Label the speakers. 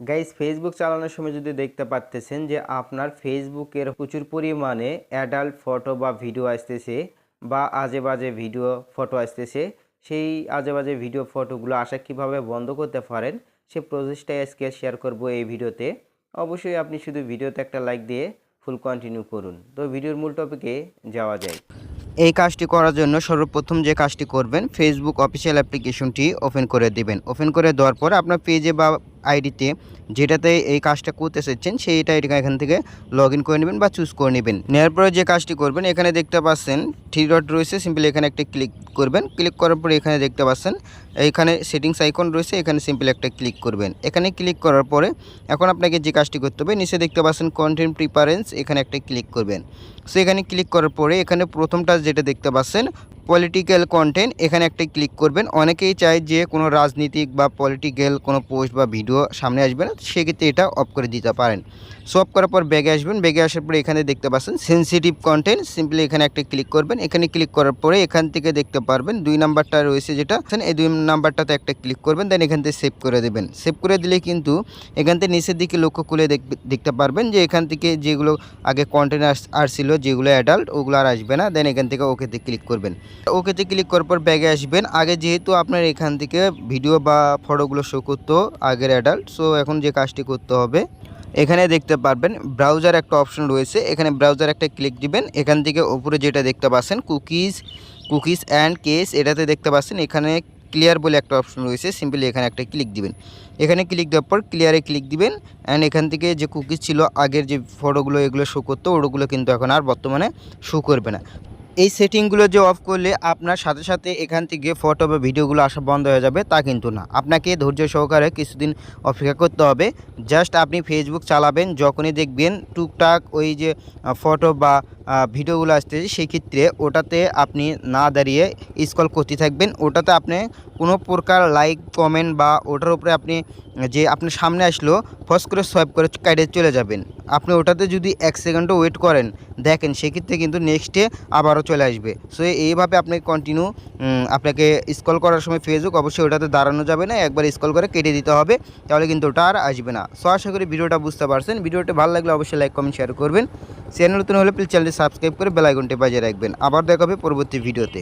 Speaker 1: Guys Facebook চালানোর সময় যদি দেখতে পারতেছেন যে আপনার ফেসবুকের প্রচুর পরিমাণে অ্যাডাল্ট ফটো বা ভিডিও আসতেছে বা আজে বাজে ভিডিও ফটো আসতেছে, সেই আজে বাজে ভিডিও ফটোগুলো আসা কীভাবে বন্ধ করতে পারেন, সে প্রসেসটাই আজকে শেয়ার করব এই ভিডিওতে অবশ্যই আপনি শুধু ভিডিওতে একটা লাইক দিয়ে ফুল কন্টিনিউ করুন। তো ভিডিওর মূল টপিকে যাওয়া যায় এই কাজটি করার জন্য সর্বপ্রথম যে কাজটি করবেন ফেসবুক অফিসিয়াল অ্যাপ্লিকেশনটি ওপেন করে দিবেন। ওপেন করে দেওয়ার পর আপনার পেজে বা আইডিতে যেটাতে এই কাজটা করতে চাচ্ছেন, সেইটা এখান থেকে লগ ইন করে নেবেন বা চুজ করে নেবেন। নেওয়ার পরে যে কাজটি করবেন, এখানে দেখতে পাচ্ছেন থ্রি ডট রয়েছে সিম্পলি এখানে একটা ক্লিক করবেন। ক্লিক করার পরে এখানে দেখতে পাচ্ছেন এইখানে সেটিংস আইকন রয়েছে, এখানে সিম্পলি একটা ক্লিক করবেন। এখানে ক্লিক করার পরে এখন আপনাকে যে কাজটি করতে হবে, নিচে দেখতে পাচ্ছেন কন্টেন্ট প্রিপারেন্স এখানে একটা ক্লিক করবেন। সো এখানে ক্লিক করার পরে এখানে প্রথমটা যেটা দেখতে পাচ্ছেন পলিটিক্যাল কন্টেন্ট এখানে একটা ক্লিক করবেন। অনেকেই চায় যে কোনো রাজনীতিক বা পলিটিক্যাল কোনো পোস্ট বা ভিডিও সামনে আসবে না, সেক্ষেত্রে এটা অফ করে দিতে পারেন। সো অফ করার পর ব্যাগে আসবেন। ব্যাগে আসার পরে এখানে দেখতে পাচ্ছেন সেন্সিটিভ কন্টেন্ট সিম্পলি এখানে একটা ক্লিক করবেন। এখানে ক্লিক করার পরে এখান থেকে দেখতে পারবেন দুই নাম্বারটা রয়েছে যেটা এই দুই নাম্বারটাতে একটা ক্লিক করবেন দেন এখান থেকে সেভ করে দেবেন। সেভ করে দিলে কিন্তু এখান থেকে নিচের দিকে লক্ষ্য করে দেখতে পারবেন যে এখান থেকে যেগুলো আগে কন্টেন্ট আসছিল, যেগুলো অ্যাডাল্ট ওগুলো আর আসবে না দেন এখান থেকে ওকেতে ক্লিক করবেন। ওকেতে ক্লিক করার পর ব্যাগে আসবেন। আগে যেহেতু আপনার এখান থেকে ভিডিও বা ফটোগুলো শো করতো আগের অ্যাডাল্ট সো এখন যে কাজটি করতে হবে, এখানে দেখতে পারবেন ব্রাউজার একটা অপশন রয়েছে। এখানে ব্রাউজার একটা ক্লিক দিবেন। এখান থেকে উপরে যেটা দেখতে পাচ্ছেন কুকিজ কুকিজ অ্যান্ড কেস এটাতে দেখতে পাচ্ছেন এখানে ক্লিয়ার বলে একটা অপশন রয়েছে। সিম্পলি এখানে একটা ক্লিক দিবেন। এখানে ক্লিক দেওয়ার পর ক্লিয়ারে ক্লিক দিবেন অ্যান্ড এখান থেকে যে কুকিজ ছিল, আগের যে ফটোগুলো এগুলো শো করতো, ওগুলো কিন্তু এখন আর বর্তমানে শো করবে না। এই সেটিংগুলো যে অফ করলে আপনার সাথে সাথে এখান থেকে ফটো বা ভিডিওগুলো আসা বন্ধ হয়ে যাবে, তা কিন্তু না। আপনাকে ধৈর্য সহকারে কিছুদিন অপেক্ষা করতে হবে। জাস্ট আপনি ফেসবুক চালাবেন, যখনই দেখবেন টুকটাক ওই যে ফটো বা ভিডিওগুলো আসতেছে সেই ক্ষেত্রে ওটাতে আপনি না দাঁড়িয়ে স্কল করতে থাকবেন। ওটাতে আপনি কোনো প্রকার লাইক কমেন্ট বা ওটার উপরে আপনি যে আপনার সামনে আসলো ফস করে সোয়াইপ করে কাইডে চলে যাবেন। আপনি ওটাতে যদি এক সেকেন্ডও ওয়েট করেন, দেখেন, সেক্ষেত্রে কিন্তু নেক্সটে আবারও চলে আসবে। সো এইভাবে আপনাকে কন্টিনিউ আপনাকে স্কল করার সময় ফেসবুক অবশ্যই ওটাতে দাঁড়ানো যাবে না, একবার স্কল করে কেটে দিতে হবে, তাহলে কিন্তু ওটা আর আসবে না। সো আশা করি ভিডিওটা বুঝতে পারছেন। ভিডিওটা ভালো লাগলে অবশ্যই লাইক কমেন্ট শেয়ার করবেন। চ্যানেল নতুন হলে প্লিজ চ্যানেলটি সাবস্ক্রাইব করে বেলাইকনটি বাজিয়ে রাখবেন। আবার দেখাবে পরবর্তী ভিডিওতে।